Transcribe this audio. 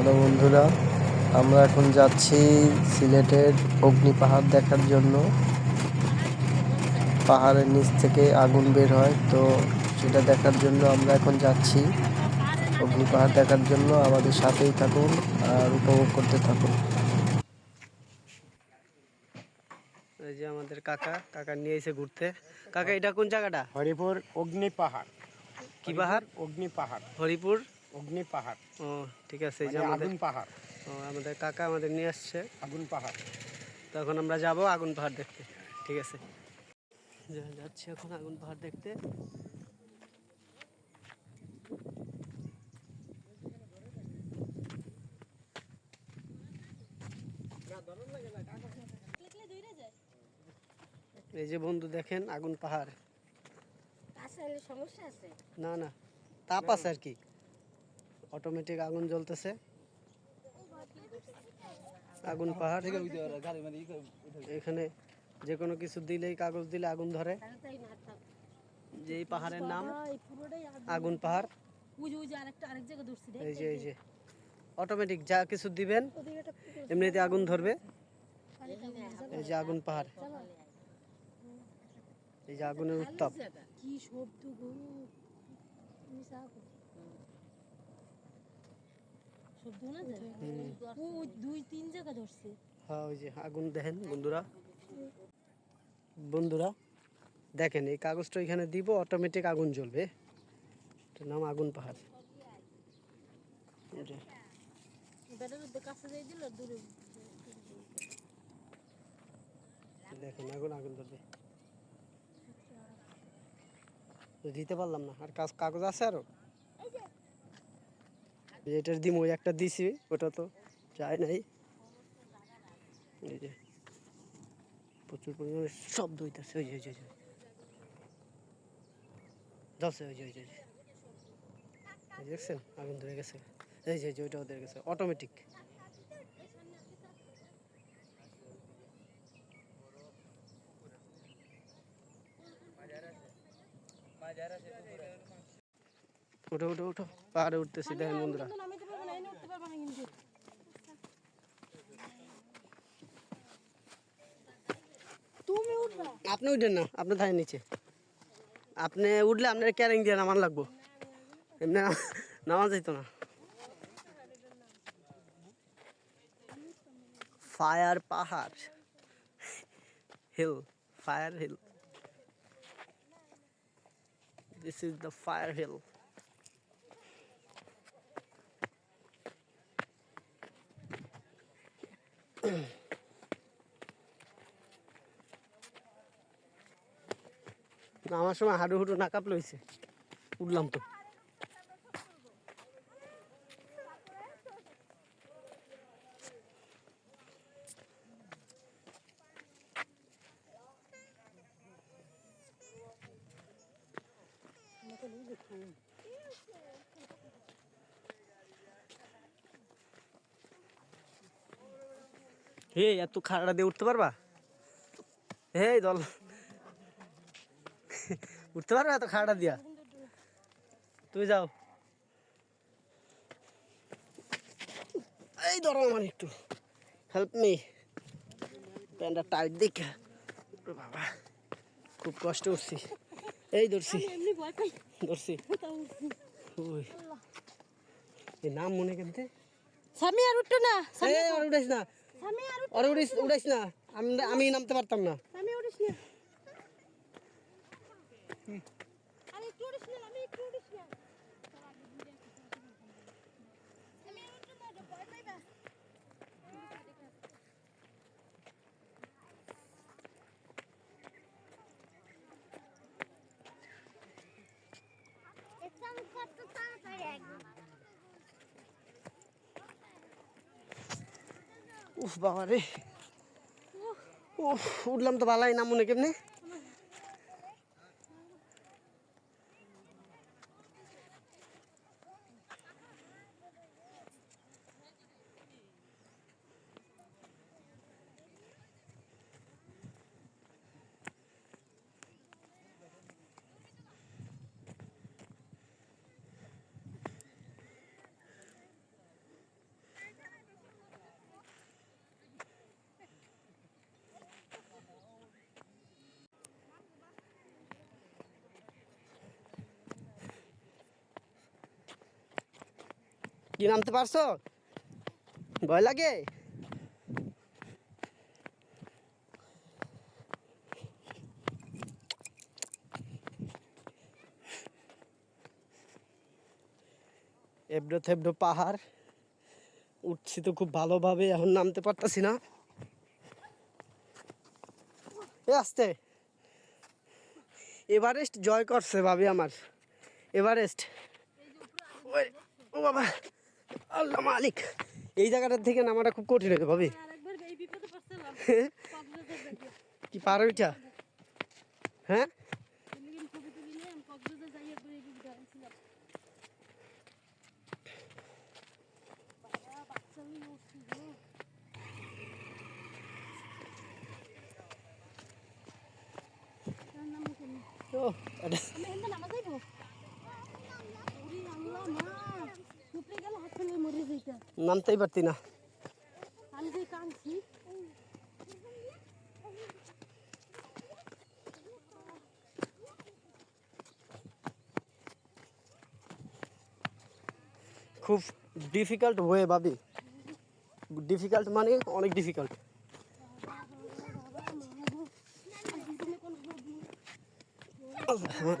Hello বন্ধুরা আমরা এখন যাচ্ছি সিলেটের অগ্নি পাহাড় দেখার জন্য। পাহাড়ের নিচ থেকে আগুন বের হয় তো সেটা দেখার জন্য আমরা এখন যাচ্ছি। অগ্নি পাহাড় দেখার জন্য আমাদের সাথেই থাকুন আর উপভোগ করতে থাকুন। এই যে আমাদের কাকা কাকা নিয়ে এসে ঘুরতে। কাকা এটা কোন জায়গাটা? হরিপুর অগ্নি পাহাড়। কি পাহাড়? অগ্নি পাহাড়। হরিপুর অগ্নি পাহাড়। ও ঠিক আছে এই যে মানে আমাদের আগুন পাহাড়। ও, আমাদের কাকা আমাদের নিয়ে আসছে। আগুন পাহাড়। তখন আমরা যাব আগুন পাহাড় দেখতে ঠিক আছে। যা- যাচ্ছি এখন আগুন পাহাড় দেখতে। এই যে বন্ধু দেখেন আগুন পাহাড়। সমস্যা আছে? না না তাপ আছে আর কি। অটোমেটিক আগুন জ্বলতেছে। আগুন পাহাড়। থেকে এখানে যে কোনো কিছু দিলেই কাগজ দিলে আগুন ধরে। যে এই পাহাড়ের নাম আগুন পাহাড়। এই যে এই যে। অটোমেটিক যা কিছু দিবেন, এমনিতে আগুন ধরবে। এই যে আগুন পাহাড়। এই যে আগুনের উত্তাপ। কি শব্দ গো? মিশা গো। শব্দ না যায় ও দুই তিন জায়গা ধরছে। হ্যাঁ ওই যে আগুন দেখেন বন্ধুরা। বন্ধুরা দেখেন এই কাগজটা এখানে দিব অটোমেটিক আগুন জ্বলবে। এটার নাম আগুন পাহাড়। দেখেন আগুন আগুন ধরবে। দিতে পারলাম না। আর কাজ কাগজ আছে আরও? এটার দিম ওই একটা দিছি ওটা তো যায় নাই। এই যে প্রচুর পরিমাণে শব্দ হইতেছে ওই যে ওই যে, যাচ্ছে ওই যে ওই যে দেখছেন? আগুন ধরে গেছে। এই যে ওইটাও ধরে গেছে। অটোমেটিক উঠো উঠো উঠো। পাহাড়ে উঠতেছি দেখেন বন্ধুরা। আপনি উঠেন না আপনি থাকেন নিচে। আপনি উঠলে আপনার ক্যারিং দিয়ে নামান লাগবো। এমনি নামা যাইতো না। ফায়ার পাহাড়। Hill fire hill. This is the fire hill আমার সময় হাডু হুডু নাকাপ লইছে উঠলাম তো। হে এত খাড়া দিয়ে উঠতে পারবা? হে দল। উঠতে পারবে এত খাড়া দিয়া? তুই যাও। এই ধরো আমার একটু। হেল্প মি প্যান্টটা টাইট দেখে। বাবা খুব কষ্ট উঠছি এই ধরছি। ধরছি। ওই। এই নাম মনে কেনতে স্বামী আর উঠতো না। এই আর উঠাইস না। স্বামী আর উঠ- আর উঠাইস উঠাইস না। আমি আমি নামতে পারতাম না। স্বামী উঠিস না। আরে না আমি না। আমি উঠতো না, এটা। উফ বাবা রে উফ উঠলাম তো ভালাই নাম মনে কেমনে? কি নামতে পারছ? ভয় লাগে? এবডো থেবডো পাহাড়। উঠছি তো খুব ভালোভাবে, এখন নামতে পারতাছি না। এ আসতে। এভারেস্ট জয় করছে ভাবি আমার। এভারেস্ট। ও বাবা। আল্লাহ মালিক। এই জায়গাটার থেকে নামাটা খুব কঠিন হবে ভাবি। কি পারো এটা হ্যাঁ? ও নামতেই পারতি না আমি যে কাঁদছি খুব ডিফিকাল্ট ওয়ে ভাবি ডিফিকাল্ট মানে অনেক ডিফিকাল্ট বাবা